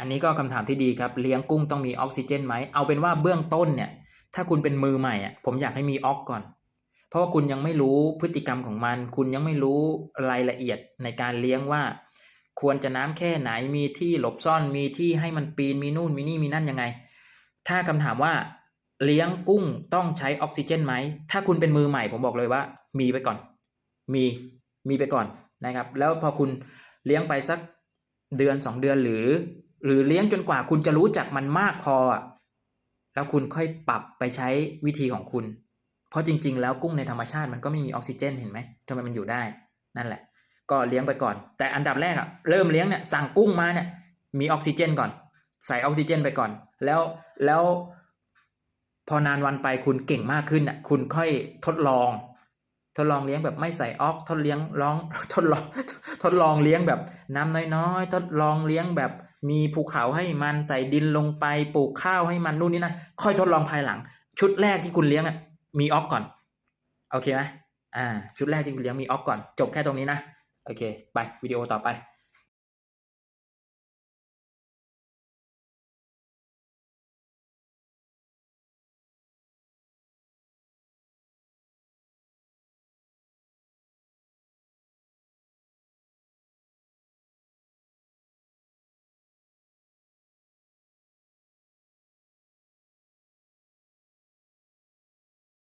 อันนี้ก็คำถามที่ดีครับเลี้ยงกุ้งต้องมีออกซิเจนไหมเอาเป็นว่าเบื้องต้นเนี่ยถ้าคุณเป็นมือใหม่อะผมอยากให้มีออกก่อน เพราะว่าคุณยังไม่รู้พฤติกรรมของมัน คุณยังไม่รู้รายละเอียดในการเลี้ยงว่า ควรจะน้ำแค่ไหนมีที่หลบซ่อนมีที่ให้มันปีนมีนู่นมีนี่มีนั่นยังไง ถ้าคำถามว่าเลี้ยงกุ้งต้องใช้ออกซิเจนไหม ถ้าคุณเป็นมือใหม่ผมบอกเลยว่า มีไปก่อน มีมีไปก่อนนะครับ แล้วพอคุณเลี้ยงไปสักเดือนสองเดือนหรือ หรือเลี้ยงจนกว่าคุณจะรู้จักมันมากพออะแล้วคุณค่อยปรับไปใช้วิธีของคุณ เพราะจริง ๆ แล้วกุ้งในธรรมชาติมันก็ไม่มีออกซิเจนเห็นไหมทำไมมันอยู่ได้ นั่นแหละ ก็เลี้ยงไปก่อน แต่อันดับแรกอะเริ่มเลี้ยงเนี่ยสั่งกุ้งมาเนี่ยมีออกซิเจนก่อน ใส่ออกซิเจนไปก่อน แล้วแล้วพอนานวันไปคุณเก่งมากขึ้นอะคุณค่อยทดลอง ทดลองเลี้ยงแบบไม่ใส่ออกทดเลี้ยงร้องทดลองทดลองเลี้ยงแบบน้ำน้อยๆ ทดลองเลี้ยงแบบ มีภูเขาให้มันใส่ดินลงไปปลูกข้าวให้มันนู่นนี่นั่นค่อยทดลองภายหลัง ชุดแรกที่คุณเลี้ยงอะมีออกก่อนโอเคไหมอ่า ชุดแรกที่คุณเลี้ยงมีออกก่อน จบแค่ตรงนี้นะโอเค ไปวิดีโอต่อไป